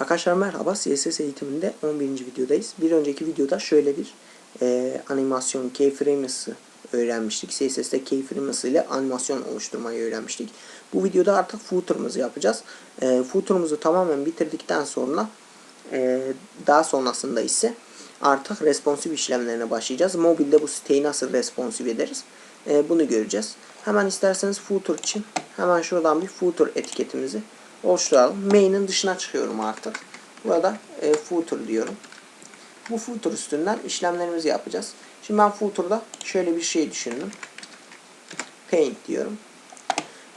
Arkadaşlar merhaba CSS eğitiminde 11. videodayız. Bir önceki videoda şöyle bir e, animasyon keyframes'ı öğrenmiştik. CSS'de keyframes ile animasyon oluşturmayı öğrenmiştik. Bu videoda artık footer'ımızı yapacağız. E, footer'ımızı tamamen bitirdikten sonra e, daha sonrasında ise artık responsive işlemlerine başlayacağız. Mobilde bu siteyi nasıl responsive ederiz? E, bunu göreceğiz. Hemen isterseniz footer için hemen şuradan bir footer etiketimizi oluşturalım. Main'in dışına çıkıyorum artık. Burada e, footer diyorum. Bu footer üstünden işlemlerimizi yapacağız. Şimdi ben footer'da şöyle bir şey düşündüm. Paint diyorum.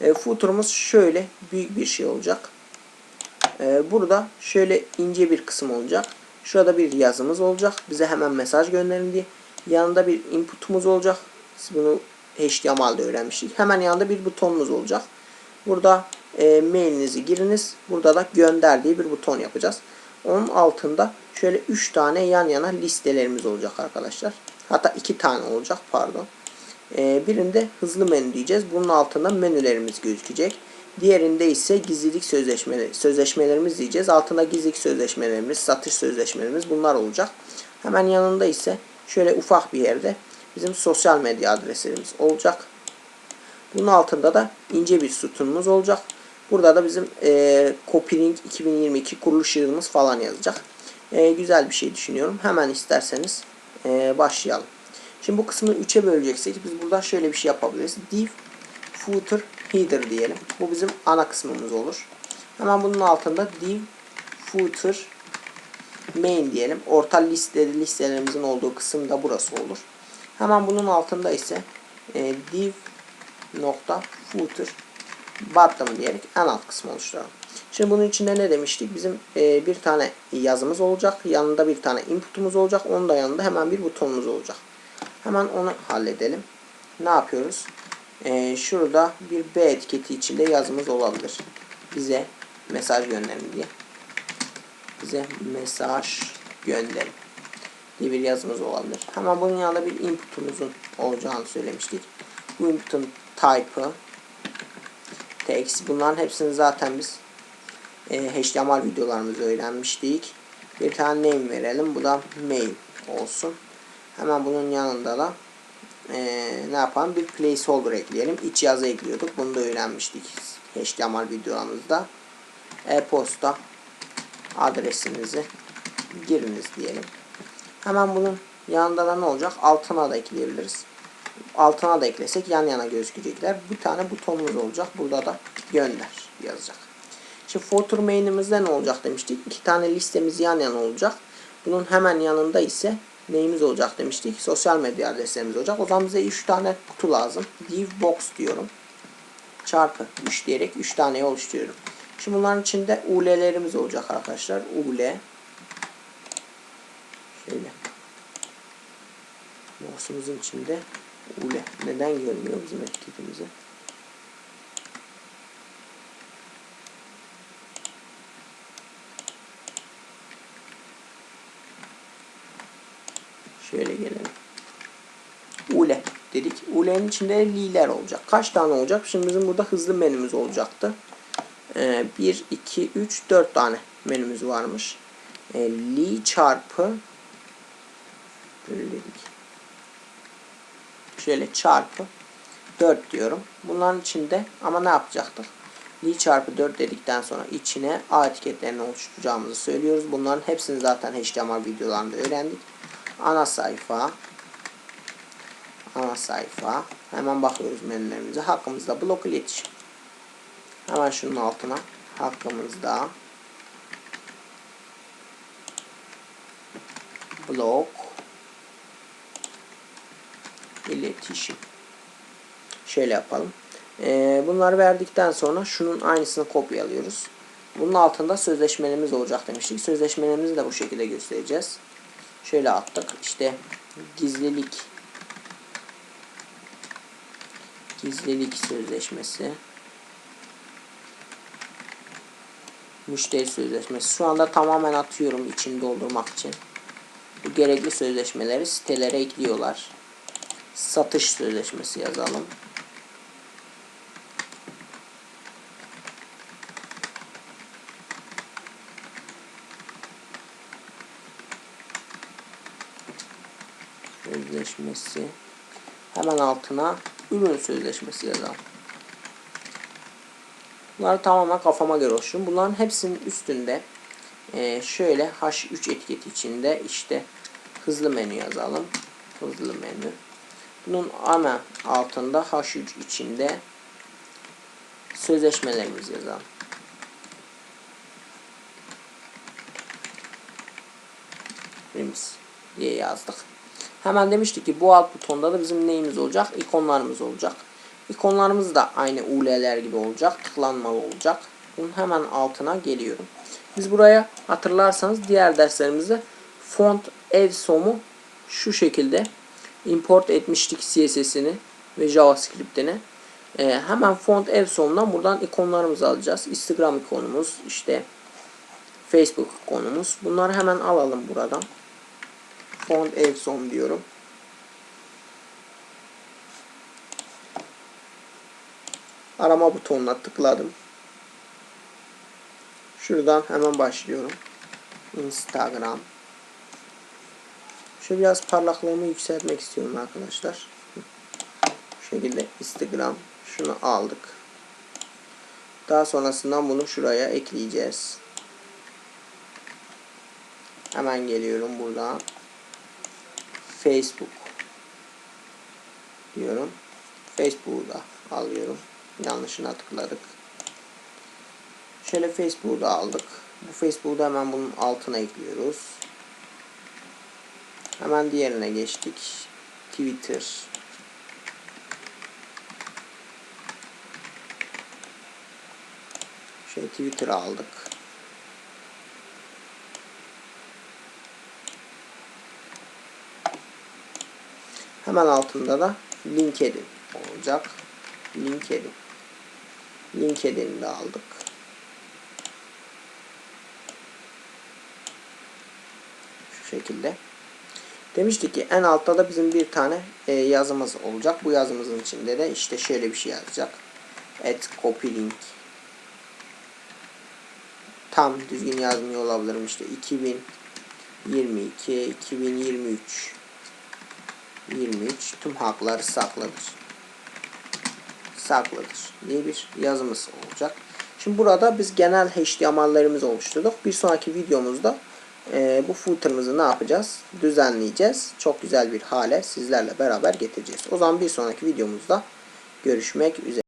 E, footer'ımız şöyle büyük bir şey olacak. E, burada şöyle ince bir kısım olacak. Şurada bir yazımız olacak. Bize hemen mesaj gönderin diye. Yanında bir input'umuz olacak. Biz bunu HTML'de öğrenmiştik. Hemen yanında bir butonumuz olacak. Burada e, mailinizi giriniz. Burada da gönder diye bir buton yapacağız. Onun altında şöyle 3 tane yan yana listelerimiz olacak arkadaşlar. Hatta 2 tane olacak pardon. E, birinde hızlı menü diyeceğiz. Bunun altında menülerimiz gözükecek. Diğerinde ise gizlilik sözleşmeleri, sözleşmelerimiz diyeceğiz. Altında gizlilik sözleşmelerimiz, satış sözleşmelerimiz bunlar olacak. Hemen yanında ise şöyle ufak bir yerde bizim sosyal medya adreslerimiz olacak. Bunun altında da ince bir sütunumuz olacak. Burada da bizim e, Copyring 2022 kuruluş yılımız falan yazacak. E, güzel bir şey düşünüyorum. Hemen isterseniz e, başlayalım. Şimdi bu kısmı 3'e böleceksek biz burada şöyle bir şey yapabiliriz. Div footer header diyelim. Bu bizim ana kısmımız olur. Hemen bunun altında div footer main diyelim. Orta listeli listelerimizin olduğu kısım da burası olur. Hemen bunun altında ise e, div nokta footer bottom diyerek en alt kısmı oluşturalım. Şimdi bunun içinde ne demiştik? Bizim e, bir tane yazımız olacak. Yanında bir tane inputumuz olacak. Onun da yanında hemen bir butonumuz olacak. Hemen onu halledelim. Ne yapıyoruz? E, şurada bir B etiketi içinde yazımız olabilir. Bize mesaj gönderin diye. Bize mesaj gönderin diye bir yazımız olabilir. Hemen bunun yanında bir inputumuzun olacağını söylemiştik. Bu inputun type'ı text. Bunların hepsini zaten biz e, HTML videolarımızda öğrenmiştik. Bir tane name verelim. Bu da mail olsun. Hemen bunun yanında da e, ne yapalım? Bir placeholder ekleyelim. İç yazı ekliyorduk. Bunu da öğrenmiştik HTML videolarımızda. E-posta adresinizi giriniz diyelim. Hemen bunun yanında da ne olacak? Altına da ekleyebiliriz. Altına da eklesek yan yana gözükecekler. Bir tane butonumuz olacak. Burada da gönder yazacak. Şimdi footer main'imizde ne olacak demiştik. İki tane listemiz yan yana olacak. Bunun hemen yanında ise neyimiz olacak demiştik. Sosyal medya adreslerimiz olacak. O zaman bize 3 tane kutu lazım. Div box diyorum. Çarpı 3 diyerek 3 taneyi oluşturuyorum. Şimdi bunların içinde UL'lerimiz olacak arkadaşlar. UL şöyle box'umuzun içinde UL neden görmüyor bizim etiketimizi? Şöyle gelelim. Ule dedik. Ule'nin içinde li'ler olacak. Kaç tane olacak? Şimdi bizim burada hızlı menümüz olacaktı. Ee, 1, 2, 3, 4 tane menümüz varmış. Ee, li çarpı dedik. Şöyle çarpı 4 diyorum. Bunların içinde ama ne yapacaktık? Li çarpı 4 dedikten sonra içine A etiketlerini oluşturacağımızı söylüyoruz. Bunların hepsini zaten HTML videolarında öğrendik. Ana sayfa ana sayfa hemen bakıyoruz menülerimize. Hakkımızda blok iletişim. Hemen şunun altına hakkımızda blok iletişim. Şöyle yapalım. Ee, bunları verdikten sonra şunun aynısını kopyalıyoruz. Bunun altında sözleşmelerimiz olacak demiştik. Sözleşmelerimizi de bu şekilde göstereceğiz. Şöyle attık. İşte gizlilik gizlilik sözleşmesi müşteri sözleşmesi. Şu anda tamamen atıyorum için doldurmak için. Bu gerekli sözleşmeleri sitelere ekliyorlar satış sözleşmesi yazalım. Sözleşmesi. Hemen altına ürün sözleşmesi yazalım. Bunları tamamen kafama göre oluşturum. Bunların hepsinin üstünde e, şöyle H3 etiketi içinde işte hızlı menü yazalım. Hızlı menü. Bunun hemen altında H3 içinde sözleşmelerimizi yazalım. Rims diye yazdık. Hemen demiştik ki bu alt butonda da bizim neyimiz olacak? İkonlarımız olacak. İkonlarımız da aynı UL'ler gibi olacak. Tıklanmalı olacak. Bunun hemen altına geliyorum. Biz buraya hatırlarsanız diğer derslerimizde font evsom'u şu şekilde import etmiştik CSS'ini ve JavaScript'ini. Ee, hemen font evsom'dan buradan ikonlarımızı alacağız. Instagram ikonumuz, işte Facebook ikonumuz. Bunları hemen alalım buradan. Font evsom diyorum. Arama butonuna tıkladım. Şuradan hemen başlıyorum. Instagram. Şöyle biraz parlaklığımı yükseltmek istiyorum arkadaşlar. Bu şekilde Instagram. Şunu aldık. Daha sonrasından bunu şuraya ekleyeceğiz. Hemen geliyorum buradan. Facebook diyorum. Facebook'u da alıyorum. Yanlışına tıkladık. Şöyle Facebook'u da aldık. Bu Facebook'u da hemen bunun altına ekliyoruz. Hemen diğerine geçtik. Twitter. Şey Twitter aldık. Hemen altında da LinkedIn olacak. LinkedIn. LinkedIn'i de aldık. Şu şekilde. Demiştik ki en altta da bizim bir tane e, yazımız olacak. Bu yazımızın içinde de işte şöyle bir şey yazacak. Et copy link. Tam düzgün yazmıyor olabilirim işte 2022 2023 23 tüm hakları saklıdır. Saklıdır diye bir yazımız olacak. Şimdi burada biz genel HTML'lerimizi oluşturduk. Bir sonraki videomuzda e, bu footer'ımızı ne yapacağız? Düzenleyeceğiz. Çok güzel bir hale sizlerle beraber getireceğiz. O zaman bir sonraki videomuzda görüşmek üzere.